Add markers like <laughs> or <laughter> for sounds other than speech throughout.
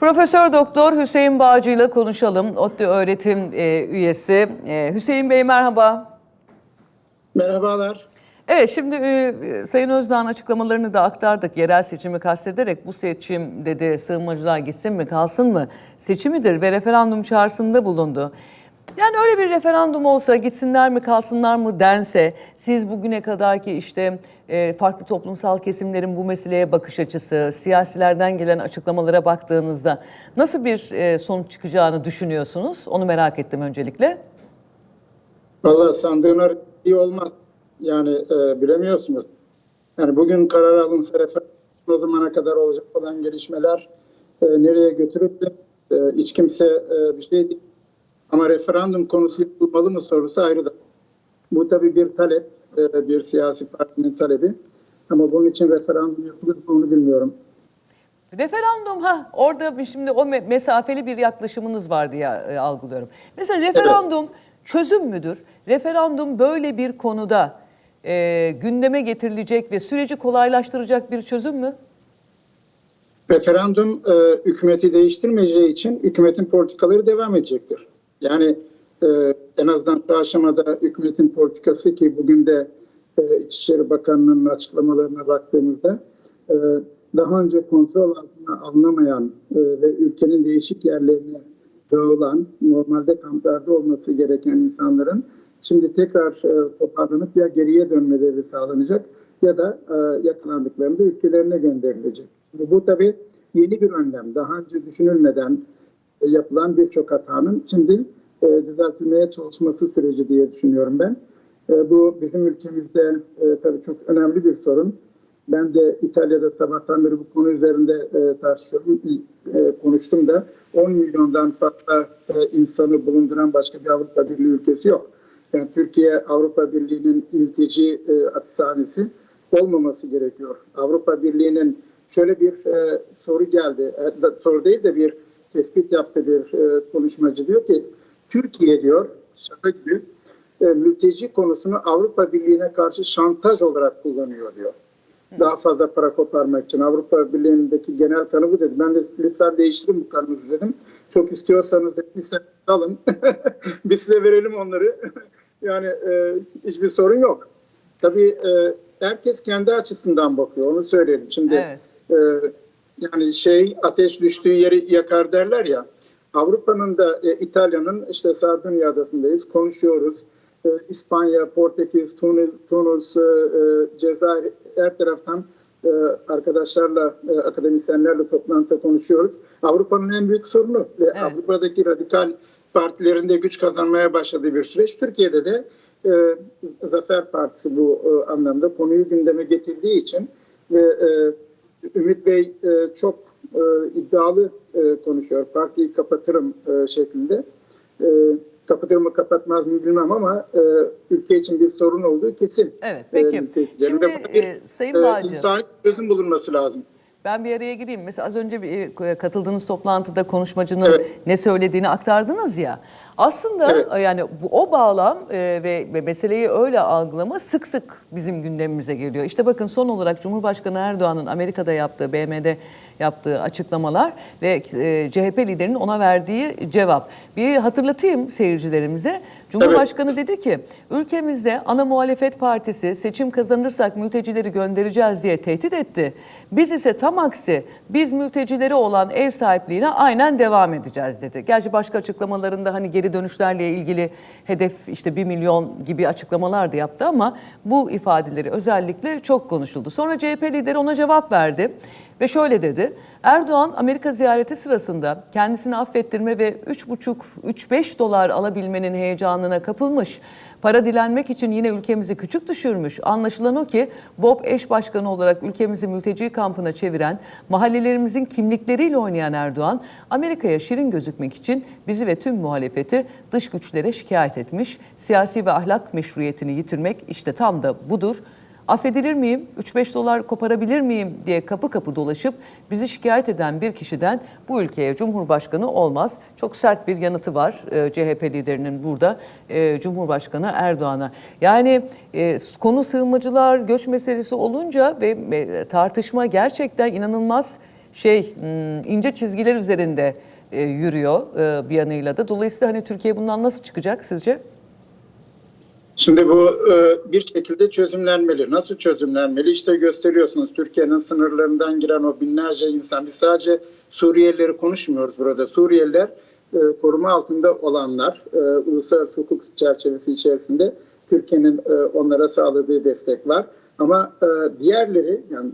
Profesör Doktor Hüseyin Bağcı ile konuşalım. ODTÜ öğretim e, üyesi. E, Hüseyin Bey merhaba. Merhabalar. Evet şimdi e, Sayın Özdağ'ın açıklamalarını da aktardık. Yerel seçimi kastederek bu seçim dedi sığınmacılar gitsin mi kalsın mı seçimidir ve referandum çağrısında bulundu. Yani öyle bir referandum olsa gitsinler mi kalsınlar mı dense siz bugüne kadar ki işte farklı toplumsal kesimlerin bu meseleye bakış açısı, siyasilerden gelen açıklamalara baktığınızda nasıl bir e, sonuç çıkacağını düşünüyorsunuz? Onu merak ettim öncelikle. Valla sandığına iyi olmaz. Yani e, bilemiyorsunuz. Yani bugün karar alınsa referandum o zamana kadar olacak olan gelişmeler e, nereye götürüp e, hiç kimse e, bir şey değil. Ama referandum konusu yapılmalı mı sorusu ayrı da. Bu tabii bir talep, e, bir siyasi partinin talebi. Ama bunun için referandum yapılır onu bilmiyorum. Referandum ha orada şimdi o me- mesafeli bir yaklaşımınız var diye e, algılıyorum. Mesela referandum çözüm müdür? Referandum böyle bir konuda e, gündeme getirilecek ve süreci kolaylaştıracak bir çözüm mü? Referandum e, hükümeti değiştirmeyeceği için hükümetin politikaları devam edecektir. Yani e, en azından şu aşamada hükümetin politikası ki bugün de e, İçişleri Bakanlığı'nın açıklamalarına baktığımızda e, daha önce kontrol altına alınamayan e, ve ülkenin değişik yerlerine dağılan, normalde kamplarda olması gereken insanların şimdi tekrar e, toparlanıp ya geriye dönmeleri sağlanacak ya da e, yakalandıklarında ülkelerine gönderilecek. Şimdi bu tabii yeni bir önlem. Daha önce düşünülmeden e, yapılan birçok hatanın şimdi e, düzeltilmeye çalışması süreci diye düşünüyorum ben. E, bu bizim ülkemizde e, tabii çok önemli bir sorun. Ben de İtalya'da sabahtan beri bu konu üzerinde e, tartışıyorum. E, konuştum da 10 milyondan fazla insanı bulunduran başka bir Avrupa Birliği ülkesi yok. Yani Türkiye Avrupa Birliği'nin mülteci e, olmaması gerekiyor. Avrupa Birliği'nin şöyle bir soru geldi. E, soru değil de bir tespit yaptı bir konuşmacı diyor ki Türkiye diyor şaka gibi e, mülteci konusunu Avrupa Birliği'ne karşı şantaj olarak kullanıyor diyor. Daha fazla para koparmak için Avrupa Birliği'ndeki genel tanı bu dedi. Ben de lütfen değiştirin bu kanınızı dedim. Çok istiyorsanız bize alın. <laughs> Biz size verelim onları. <laughs> yani e, hiçbir sorun yok. Tabii e, herkes kendi açısından bakıyor. Onu söyleyelim. Şimdi Evet. e, yani şey ateş düştüğü yeri yakar derler ya. Avrupa'nın da e, İtalya'nın işte Sardunya adasındayız. Konuşuyoruz. E, İspanya, Portekiz, Tunus, Tunus e, e, Cezayir her taraftan e, arkadaşlarla, e, akademisyenlerle toplantıda konuşuyoruz. Avrupa'nın en büyük sorunu ve Evet. Avrupa'daki radikal partilerin de güç kazanmaya başladığı bir süreç. Türkiye'de de e, Zafer Partisi bu e, anlamda konuyu gündeme getirdiği için ve e, Ümit Bey e, çok e, iddialı e, konuşuyor. Partiyi kapatırım e, şeklinde. E, kapatır mı kapatmaz mı bilmem ama e, ülke için bir sorun olduğu kesin. Evet, peki. E. Şimdi, bir, e, Sayın e, Bağcı. insani çözüm bulunması lazım. Ben bir araya gireyim. Mesela az önce bir e, katıldığınız toplantıda konuşmacının Evet. ne söylediğini aktardınız ya. Aslında Evet. e, yani bu, o bağlam e, ve, ve meseleyi öyle algılama sık sık bizim gündemimize geliyor. İşte bakın son olarak Cumhurbaşkanı Erdoğan'ın Amerika'da yaptığı, BM'de yaptığı açıklamalar ve e, CHP liderinin ona verdiği cevap. Bir hatırlatayım seyircilerimize. Cumhurbaşkanı dedi ki ülkemizde ana muhalefet partisi seçim kazanırsak mültecileri göndereceğiz diye tehdit etti. Biz ise tam aksi biz mültecileri olan ev sahipliğine aynen devam edeceğiz dedi. Gerçi başka açıklamalarında hani geri dönüşlerle ilgili hedef işte 1 milyon gibi açıklamalar da yaptı ama bu ifadeleri özellikle çok konuşuldu. Sonra CHP lideri ona cevap verdi. Ve şöyle dedi. Erdoğan Amerika ziyareti sırasında kendisini affettirme ve 3,5-3-5 dolar alabilmenin heyecanına kapılmış. Para dilenmek için yine ülkemizi küçük düşürmüş. Anlaşılan o ki Bob eş başkanı olarak ülkemizi mülteci kampına çeviren, mahallelerimizin kimlikleriyle oynayan Erdoğan, Amerika'ya şirin gözükmek için bizi ve tüm muhalefeti dış güçlere şikayet etmiş. Siyasi ve ahlak meşruiyetini yitirmek işte tam da budur. Affedilir miyim, 3-5 dolar koparabilir miyim diye kapı kapı dolaşıp bizi şikayet eden bir kişiden bu ülkeye Cumhurbaşkanı olmaz. Çok sert bir yanıtı var e, CHP liderinin burada e, Cumhurbaşkanı Erdoğan'a. Yani e, konu sığınmacılar, göç meselesi olunca ve e, tartışma gerçekten inanılmaz şey hmm, ince çizgiler üzerinde e, yürüyor e, bir yanıyla da. Dolayısıyla hani Türkiye bundan nasıl çıkacak sizce? Şimdi bu e, bir şekilde çözümlenmeli. Nasıl çözümlenmeli? İşte gösteriyorsunuz Türkiye'nin sınırlarından giren o binlerce insan. Biz sadece Suriyelileri konuşmuyoruz burada. Suriyeliler e, koruma altında olanlar e, uluslararası hukuk çerçevesi içerisinde Türkiye'nin onlara sağladığı destek var. Ama diğerleri yani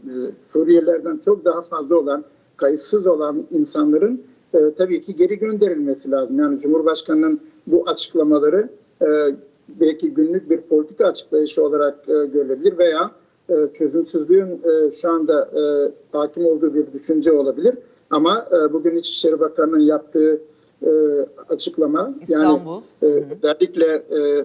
Suriyelilerden çok daha fazla olan kayıtsız olan insanların tabii ki geri gönderilmesi lazım. Yani Cumhurbaşkanı'nın bu açıklamaları belki günlük bir politika açıklayışı olarak e, görülebilir veya e, çözümsüzlüğün e, şu anda e, hakim olduğu bir düşünce olabilir. Ama e, bugün İçişleri Bakanı'nın yaptığı e, açıklama İstanbul. yani e, özellikle e,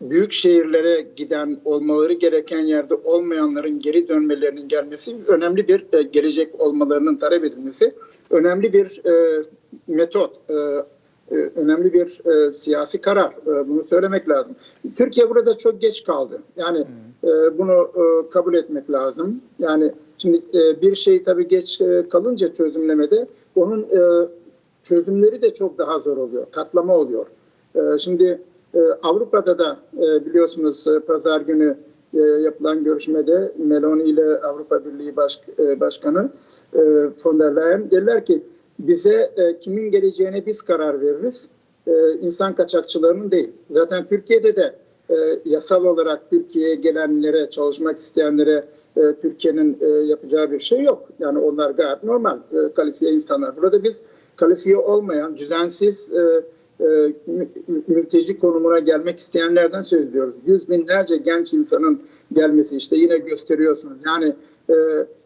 büyük şehirlere giden olmaları gereken yerde olmayanların geri dönmelerinin gelmesi önemli bir e, gelecek olmalarının talep edilmesi önemli bir e, metot, e, e, önemli bir e, siyasi karar. E, bunu söylemek lazım. Türkiye burada çok geç kaldı. Yani e, bunu e, kabul etmek lazım. Yani şimdi e, bir şey tabii geç e, kalınca çözümlemede onun e, çözümleri de çok daha zor oluyor. Katlama oluyor. E, şimdi e, Avrupa'da da e, biliyorsunuz e, pazar günü e, yapılan görüşmede Meloni ile Avrupa Birliği Baş, e, Başkanı e, von der Leyen dediler ki bize e, kimin geleceğine biz karar veririz. E, insan kaçakçılarının değil. Zaten Türkiye'de de e, yasal olarak Türkiye'ye gelenlere, çalışmak isteyenlere e, Türkiye'nin e, yapacağı bir şey yok. Yani onlar gayet normal e, kalifiye insanlar. Burada biz kalifiye olmayan, düzensiz e, e, mü- mülteci konumuna gelmek isteyenlerden söz ediyoruz. Yüz binlerce genç insanın gelmesi işte yine gösteriyorsunuz. Yani e,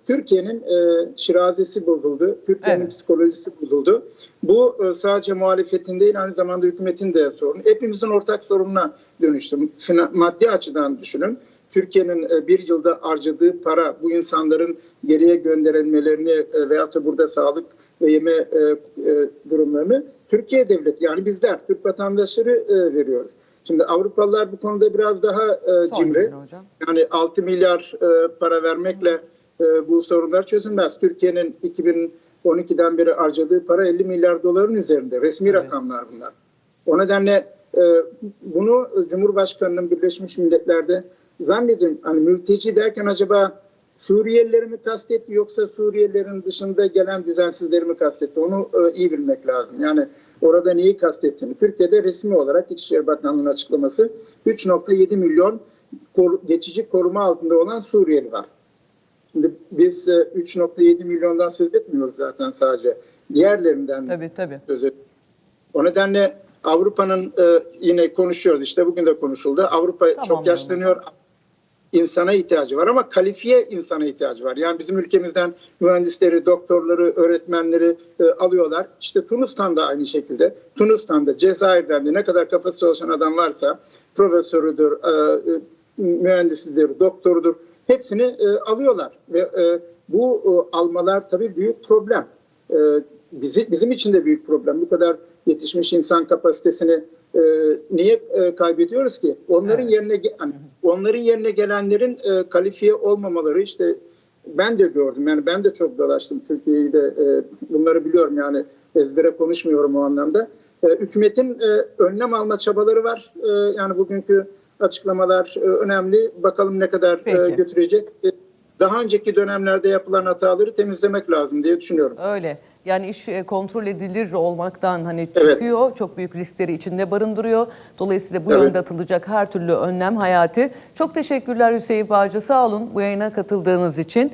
Türkiye'nin e, şirazesi bozuldu, Türkiye'nin Evet. psikolojisi bozuldu. Bu e, sadece muhalefetin değil aynı zamanda hükümetin de sorunu. Hepimizin ortak sorununa dönüştü. Fina- maddi açıdan düşünün. Türkiye'nin e, bir yılda harcadığı para bu insanların geriye gönderilmelerini e, veyahut da burada sağlık ve yeme e, e, durumlarını Türkiye devleti yani bizler Türk vatandaşları e, veriyoruz. Şimdi Avrupalılar bu konuda biraz daha e, cimri. Yani 6 milyar e, para vermekle e, bu sorunlar çözülmez. Türkiye'nin 2012'den beri harcadığı para 50 milyar doların üzerinde. Resmi Evet. rakamlar bunlar. O nedenle e, bunu Cumhurbaşkanı'nın Birleşmiş Milletler'de zannediyorum hani mülteci derken acaba Suriyelileri mi kastetti yoksa Suriyelilerin dışında gelen düzensizleri mi kastetti? Onu e, iyi bilmek lazım. Yani orada neyi kastettiğini. Türkiye'de resmi olarak İçişleri Bakanlığı'nın açıklaması 3.7 milyon geçici koruma altında olan Suriyeli var. Şimdi biz e, 3.7 milyondan söz etmiyoruz zaten sadece. Diğerlerinden Tabii tabii. söz ediyoruz. O nedenle Avrupa'nın e, yine konuşuyoruz işte bugün de konuşuldu. Avrupa Tamam, çok yaşlanıyor. insana ihtiyacı var ama kalifiye insana ihtiyacı var. Yani bizim ülkemizden mühendisleri, doktorları, öğretmenleri e, alıyorlar. İşte Tunus'tan da aynı şekilde. Tunus'tan da, Cezayir'den de ne kadar kafası çalışan adam varsa profesörüdür, e, e, mühendisidir, doktorudur. Hepsini e, alıyorlar ve e, bu e, almalar tabii büyük problem. E, bizi, bizim için de büyük problem. Bu kadar yetişmiş insan kapasitesini e, niye e, kaybediyoruz ki? Onların Evet. yerine hani onların yerine gelenlerin e, kalifiye olmamaları işte ben de gördüm. Yani ben de çok dolaştım Türkiye'yi de e, bunları biliyorum yani ezbere konuşmuyorum o anlamda. E, hükümetin e, önlem alma çabaları var. E, yani bugünkü açıklamalar e, önemli. Bakalım ne kadar e, Peki. götürecek. E, daha önceki dönemlerde yapılan hataları temizlemek lazım diye düşünüyorum. Öyle. Yani iş kontrol edilir olmaktan hani Evet. çıkıyor. Çok büyük riskleri içinde barındırıyor. Dolayısıyla bu Evet. yönde atılacak her türlü önlem hayati. Çok teşekkürler Hüseyin Bağcı. Sağ olun bu yayına katıldığınız için.